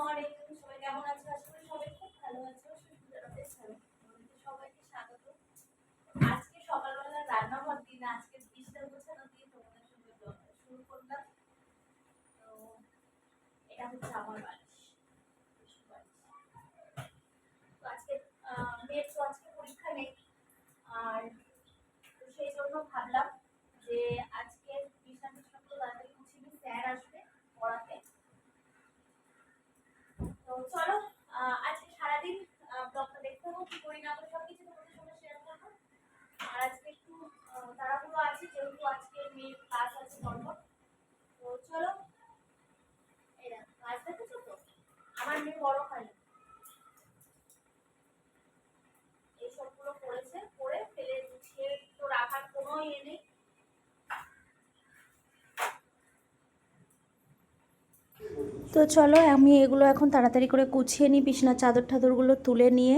Morning সবাই কেমন আছো? আশা করি সবাই খুব ভালো আছো। সবাইকে স্বাগত। আজকে সকালবেলা রান্নাঘর দিন, আজকে বিছনা গোছানো দিয়ে তোমাদের সঙ্গে শুরু করলাম। তো এটা হচ্ছে আমার বালিশ তো আজকে মেয়ের তো আজকে পরীক্ষা নেই। আর সেই জন্য ভাবলাম যে আজকে বিছনা টিছনাগুলো তাড়াতাড়ি স্যার আসবে করি না করি সব কিছু তোমাদের সঙ্গে শেয়ার করব আর আজকে একটু আহ, তাড়াহুড়ো আছে যেহেতু আজকে মেয়ের ক্লাস আছে পরপর তো চলো এই দেখো ক্লাস দেখেছ তো আমার মেয়ে বড় হয়নি এই সবগুলো করেছে করে ফেলে গুছিয়ে তো রাখার কোনো ইয়ে নেই তো চলো, আমি এগুলো এখন তাড়াতাড়ি করে গুছিয়ে নিই, বিছনার চাদর টাদরগুলো তুলে নিয়ে,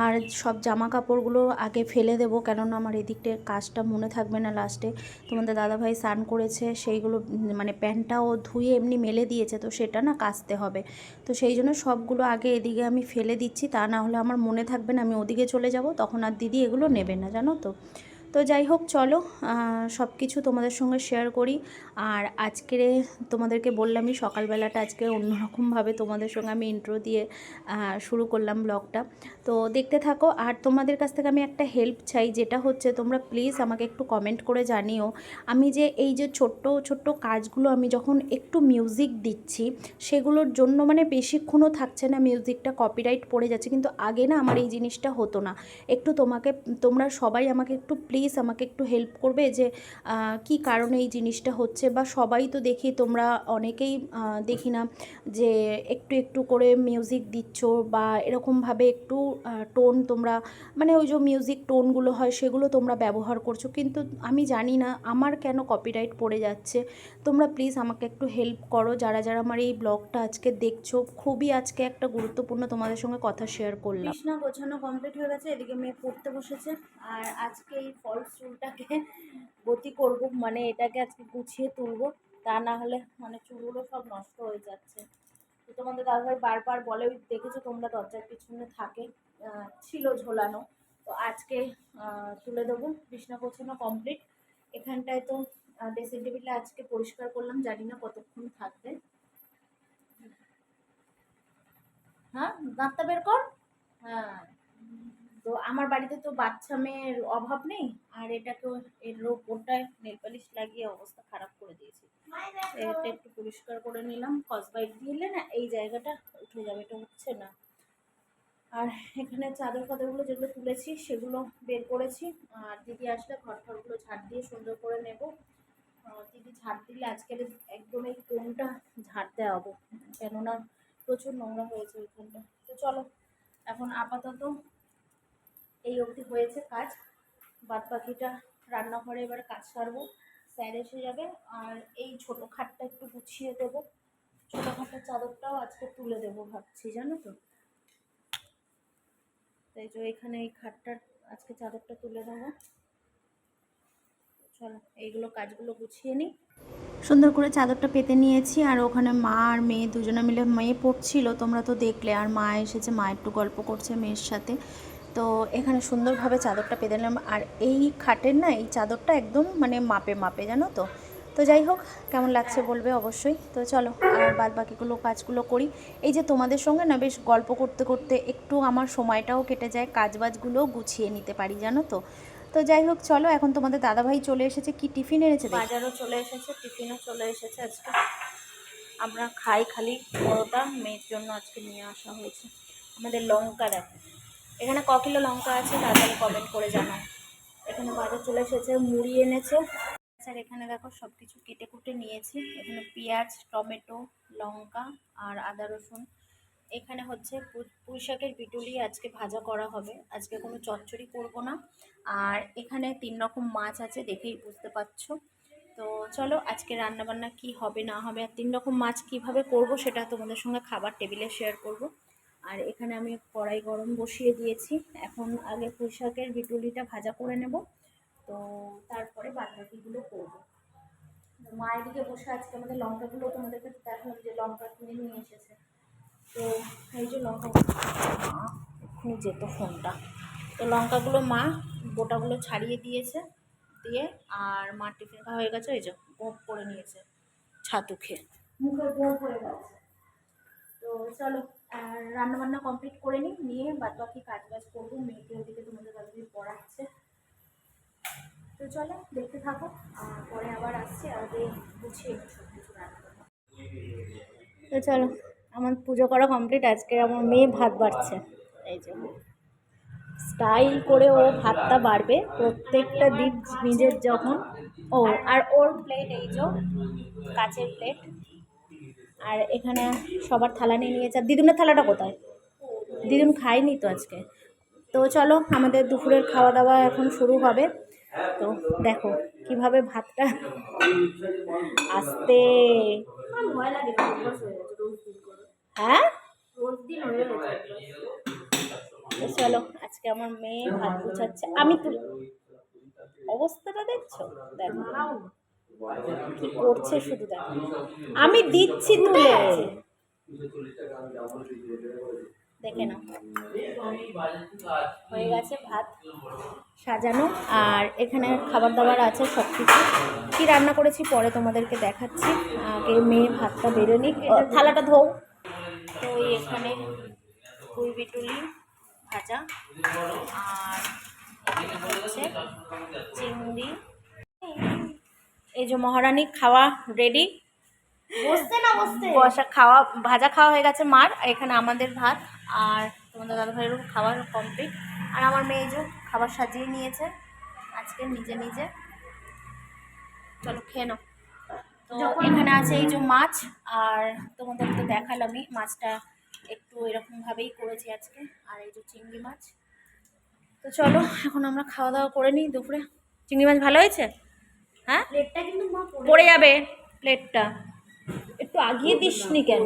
আর সব জামা কাপড়গুলো আগে ফেলে দেবো, কেননা আমার এদিকটার কাজটা মনে থাকবে না লাস্টে তোমাদের দাদাভাই স্নান করেছে, সেইগুলো মানে প্যান্টটাও ধুয়ে এমনি মেলে দিয়েছে, তো সেটা না কাচতে হবে। তো সেই জন্য সবগুলো আগে এদিকে আমি ফেলে দিচ্ছি, তা না হলে আমার মনে থাকবে না, আমি ওদিকে চলে যাব, তখন আর দিদি এগুলো নেবে না, জানো তো। তো যাই হোক, চলো সব কিছু তোমাদের সঙ্গে শেয়ার করি। আর আজকে তোমাদেরকে বললামই, সকালবেলাটা আজকে অন্যরকমভাবে তোমাদের সঙ্গে আমি ইন্ট্রো দিয়ে শুরু করলাম ব্লগটা তো দেখতে থাকো, আর তোমাদের কাছ থেকে আমি একটা হেল্প চাই, যেটা হচ্ছে তোমরা প্লিজ আমাকে একটু কমেন্ট করে জানিও। আমি যে এই যে ছোট্ট ছোট্ট কাজগুলো আমি যখন একটু মিউজিক দিচ্ছি, সেগুলোর জন্য মানে বেশিক্ষণও থাকছে না মিউজিকটা কপিরাইট পড়ে যাচ্ছে। কিন্তু আগে না আমার এই জিনিসটা হতো না। একটু তোমাকে, তোমরা সবাই আমাকে একটু প্লিজ আমাকে একটু হেল্প করবে যে কি কারণে এই জিনিসটা হচ্ছে বা সবাই তো দেখি তোমরা অনেকেই দেখি না যে একটু একটু করে মিউজিক দিচ্ছ বা এরকমভাবে একটু টোন তোমরা মানে ওই যে মিউজিক টোনগুলো হয় সেগুলো তোমরা ব্যবহার করছ। কিন্তু আমি জানি না আমার কেন কপিরাইট পড়ে যাচ্ছে। তোমরা প্লিজ আমাকে একটু হেল্প করো। যারা যারা আমার এই ব্লগটা আজকে দেখছ, খুবই আজকে একটা গুরুত্বপূর্ণ তোমাদের সঙ্গে কথা শেয়ার করলাম। বিছনা গোছানো কমপ্লিট হয়ে গেছে, এদিকে মেয়ে পড়তে বসেছে। আর আজকে এই ফলস চুলটাকে গতি করব মানে এটাকে আজকে গুছিয়ে তুলবো, তা না হলে মানে চুলগুলো সব নষ্ট হয়ে যাচ্ছে। তো তোমাদের দাদাভাই বারবার বলে দেখেছ তোমরা দরজার পিছনে থাকে ছিল ঝোলানো। তো আজকে তুলে দেবো, বিছনা গোছানো কমপ্লিট এখানটায় তো ড্রেসিং টেবিলটা আজকে পরিষ্কার করলাম, জানি না কতক্ষণ থাকবে। হ্যাঁ দাঁতটা বের কর। হ্যাঁ। তো আমার বাড়িতে তো বাচ্চা মেয়ের অভাব নেই, আর এটাকে এর ওপরটায় নেল পালিশ লাগিয়ে অবস্থা খারাপ করে দিয়েছি। এটা একটু পরিষ্কার করে নিলাম কসবাইট দিলে না এই জায়গাটা উঠে যাবে, এটা উঠছে না। আর এখানে চাদর ফাদরগুলো যেগুলো তুলেছি সেগুলো বের করেছি, আর দিদি আসলে ঘর ঘরগুলো ঝাড় দিয়ে সুন্দর করে নেব। দিদি ঝাড় দিলে আজকের একদম এই কোনটা ঝাড় দেওয়া হব কেননা প্রচুর নোংরা হয়েছে ওইখানটা। তো চলো, এখন আপাতত এই অবধি হয়েছে কাজ। বাদ বাকিটা রান্নাঘরে এবার কাজ সারবো, স্যার এসে যাবে। আর এই ছোটো খাটটা একটু গুছিয়ে দেবো। ছোটো খাটের চাদরটাও আজকে তুলে দেবো ভাবছি, জানো তো। তাই তো এখানে এই খাটটার আজকে চাদরটা তুলে দেবো। চলো, এইগুলো কাজগুলো গুছিয়ে নিই। সুন্দর করে চাদরটা পেতে নিয়েছি, আর ওখানে মা আর মেয়ে দুজনে মিলে মেয়ে পড়ছিল, তোমরা তো দেখলে। আর মা এসেছে, মা একটু গল্প করছে মেয়ের সাথে। তো এখানে সুন্দরভাবে চাদরটা পেতে নিলাম। আর এই খাটের না, এই চাদরটা একদম মানে মাপে মাপে, জানো তো? তো যাই হোক, কেমন লাগছে বলবে অবশ্যই। তো চলো আর বাদ বাকিগুলো কাজগুলো করি। এই যে তোমাদের সঙ্গে না বেশ গল্প করতে করতে একটু আমার সময়টাও কেটে যায়, কাজবাজগুলোও গুছিয়ে নিতে পারি, জানো তো? তো যাই হোক, চলো, এখন তোমাদের দাদাভাই চলে এসেছে। কি টিফিন এনেছে বাজারও চলে এসেছে, টিফিনও চলে এসেছে আজকে। আমরা খাই খালি, পরোটা, মেয়ের জন্য আজকে নিয়ে আসা হয়েছে। আমাদের লঙ্কা দেখো। এখানে ক কিলো লঙ্কা আছে, তাড়াতাড়ি কমেন্ট করে জানাও। এখানে বাজার চলে এসেছে, মুড়ি এনেছে। স্যার, এখানে দেখো সব কিছু কেটে কুটে নিয়েছি। এখানে পেঁয়াজ, টমেটো, লঙ্কা আর আদা রসুন। এখানে হচ্ছে পুঁই শাকের বিটুলি আজকে ভাজা করা হবে। আজকে কোনো চচ্চড়ি করব না। আর এখানে তিন রকম মাছ আছে, দেখেই বুঝতে পারছ। তো চলো, আজকে রান্নাবান্না কি হবে না হবে আর তিন রকম মাছ কীভাবে করব সেটা তোমাদের সঙ্গে খাবার টেবিলে শেয়ার করব। আর এখানে আমি কড়াই গরম বসিয়ে দিয়েছি। এখন আগে পুঁই শাকের বিটুলিটা ভাজা করে নেব। তো তারপরে বাদবাকিগুলো করব। মা এদিকে বসে আজকে আমাদের লঙ্কাগুলো তোমাদেরকে দেখালাম যে লঙ্কা কিনে নিয়ে এসেছে। তো এই যে লঙ্কা যেত ফোনটা। তো লঙ্কাগুলো মা গোটাগুলো ছাড়িয়ে দিয়েছে, দিয়ে আর মা টিফিন হয়ে গেছে, এই যে গোপ করে নিয়েছে ছাতু খেয়ে। মুখে গোপ হয়ে গেছে। তো চলো আর রান্নাবান্না কমপ্লিট করে নিই, নিয়ে বাদ বাকি কাজ বাজ করব। মেয়েকে ওদিকে তোমাদের দাদাদের পড়াচ্ছে। তো চলো, দেখতে থাকো। পরে আবার আসছি, আর আগে গুছিয়ে সব কিছু তো চলো, আমার পুজো করা কমপ্লিট আজকে আমার মেয়ে ভাত বাড়ছে। এই যে স্টাইল করে ও ভাতটা বাড়বে। প্রত্যেকটা দিক নিজের যখন। ও, আর ওর প্লেট এই যে, কাচের প্লেট আর এখানে সবার থালা নিয়ে নিয়েছে। আর দিদুনের থালাটা কোথায়? দিদুন খায়নি তো আজকে। তো চলো, আমাদের দুপুরের খাওয়া দাওয়া এখন শুরু হবে। তো দেখো, কীভাবে ভাতটা আসতে হ্যাঁ? চলো, আজকে আমার মেয়ে ভাত গুছাচ্ছে। আমি তুলে অবস্থাটা দেখছ? দেখো। করছে শুধু দেখো। আমি দিচ্ছি তুলে। দেখে নাও। হয়ে গেছে ভাত সাজানো। আর এখানে খাবার দাবার আছে সব কিছু কী রান্না করেছি পরে তোমাদেরকে দেখাচ্ছি। আগে মেয়ে ভাতটা বেরোনি থালাটা ধোও। তো এখানে পুই বিটুলি ভাজা। আর হচ্ছে চিংড়ি। এই যে মহারানী খাওয়া রেডি বসতে না বসতে? বসা খাওয়া ভাজা খাওয়া হয়ে গেছে মার আর এখানে আমাদের ভাত আর তোমাদের দাদা ভাইয়েরও খাবার কমপ্লিট আর আমার মেয়ে যে খাবার সাজিয়ে নিয়েছে আজকে নিজে নিজে। চলো খেয়ে নাও। তো এখানে আছে এই যে মাছ আর তোমাদের তো দেখালামই মাছটা একটু এরকমভাবেই করেছি আজকে আর এই যে চিংড়ি মাছ। তো চলো এখন আমরা খাওয়া দাওয়া করে নিই দুপুরে। চিংড়ি মাছ ভালো হয়েছে? হ্যাঁ? প্লেটটা কিন্তু পড়ে যাবে। প্লেটটা একটু আগিয়ে দিসনি কেন?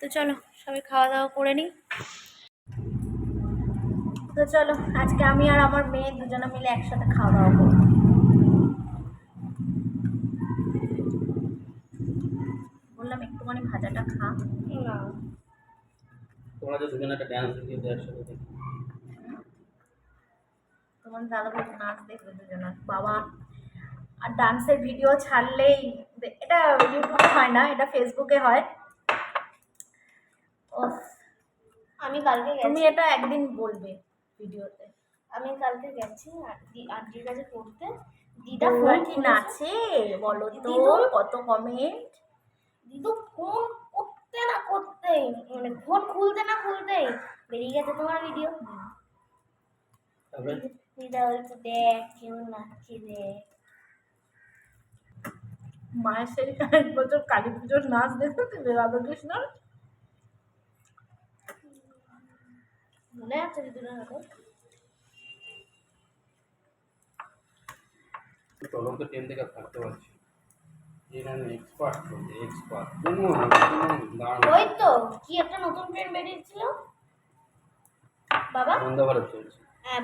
তো চলো সবাই খাওয়া দাওয়া করে নিই তো চলো আজকে আমি আর আমার মেয়ে দুজনে মিলে একসাথে খাওয়া দাওয়া করব। বললাম একটুখানি ভাজাটা খা। না। তোমরা যে দুজনে একটা ড্যান্স দেখিয়ে একসাথে দেখি। তোমার দাদা ভাই নাচ দেখবে দুজনে। বাবা আর ডান্সের ভিডিও ছাড়লেই এটা ইউটিউবে হয় না এটা ফেসবুকে হয়। ও আমি কালকে তুমি গেছি এটা একদিন বলবে ভিডিওতে আমি কালকে গেছি আন্টি আন্টির কাছে পড়তে। দিদা দিদা ফোন কি নাচে? বলো তো কত কমেন্ট দিদু ফোন করতে না করতেই মানে ফোন খুলতে না খুলতেই বেরিয়ে গেছে তোমার ভিডিও দিদা বলছে দেখ কেউ নাচছে দেখ। মায়ের সেই এক বছর কালী পুজোর নাচ দেখতে তুমি রাধাকৃষ্ণর? মনে আছে দিদুনের এখন চলক তো টেন থেকে থাকতে পারছি এর এক্সপার্ট বলছি এক্সপার্ট কোনো ওই তো কি একটা নতুন ট্রেন বেরিয়েছিল? বাবা? বন্ধ ভারত চলছে। হ্যাঁ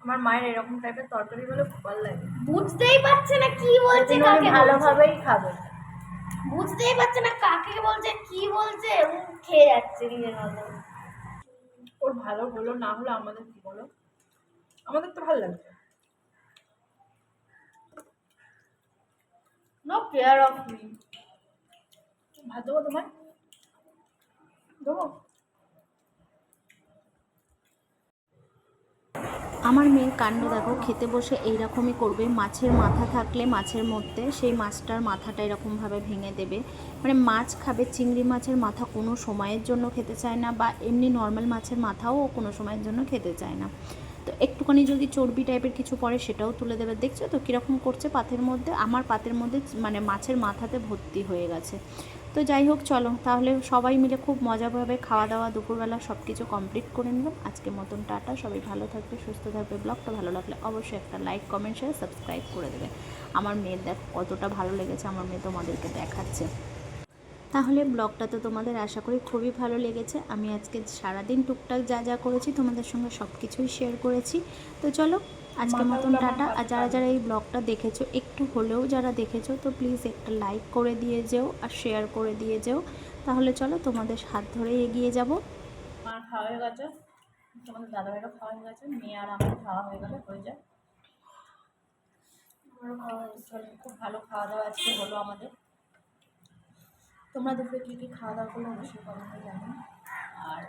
আমার মায়ের এরকম টাইপের তরকারি হলে ভালো লাগে। বুঝতেই পারছে না কি বলছে কাকে ভালোভাবেই খাবে। বুঝতেই পারছে না কাকে বলছে কি বলছে? খেয়ে যাচ্ছে নিজের মতো। ওর ভালো হলো না হলো আমাদের কি বলো আমাদের তো ভালো লাগছে। নো কেয়ার অফ মি ভাত দেবো তোমায়? দেবো? আমার মেয়ের কাণ্ড দেখো, খেতে বসে এইরকমই করবে। মাছের মাথা থাকলে মাছের মধ্যে, সেই মাছটার মাথাটা এরকমভাবে ভেঙে দেবে। মানে মাছ খাবে, চিংড়ি মাছের মাথা কোনো সময়ের জন্য খেতে চায় না, বা এমনি নর্মাল মাছের মাথাও কোনো সময়ের জন্য খেতে চায় না। তো একটুখানি যদি চর্বি টাইপের কিছু পড়ে সেটাও তুলে দেবে। দেখছ তো কীরকম করছে পাতের মধ্যে? আমার পাতের মধ্যে মানে মাছের মাথাতে ভর্তি হয়ে গেছে। তো যাই হোক, চলো। তাহলে সবাই মিলে খুব মজাভাবে খাওয়া দাওয়া দুপুরবেলা সব কিছু কমপ্লিট করে নিলাম। আজকে মতন টাটা। সবাই ভালো থাকবে, সুস্থ থাকবে। ব্লগটা ভালো লাগলে অবশ্যই একটা লাইক কমেন্ট শেয়ার সাবস্ক্রাইব করে দেবে। আমার মেয়ের দেখ কতটা ভালো লেগেছে। আমার মেয়ে তোমাদেরকে দেখাচ্ছে। তাহলে ব্লগটা তো তোমাদের আশা করি খুবই ভালো লেগেছে। আমি আজকে সারাদিন টুকটাক যা যা করেছি তোমাদের সঙ্গে সব কিছুই শেয়ার করেছি। তো চলো আজকের মতন টাটা। আর যারা যারা এই ব্লগটা দেখেছ একটু হলেও যারা দেখেছ তো প্লিজ একটা লাইক করে দিয়ে যেও আর শেয়ার করে দিয়ে যেও। তাহলে চলো তোমাদের হাত ধরে এগিয়ে যাব। আমার খাওয়া হয়ে গেছে। তোমাদের দাদাভাইরও খাওয়া হয়ে গেছে। মেয়ে আর আমার খাওয়া হয়ে গেলে হয়ে যায় খুব ভালো খাওয়া দাওয়া আজকে হলো আমাদের। তোমরা দুপুরে কী কী খাওয়া দাওয়া করলে অবশ্যই কমেন্টে জানো আর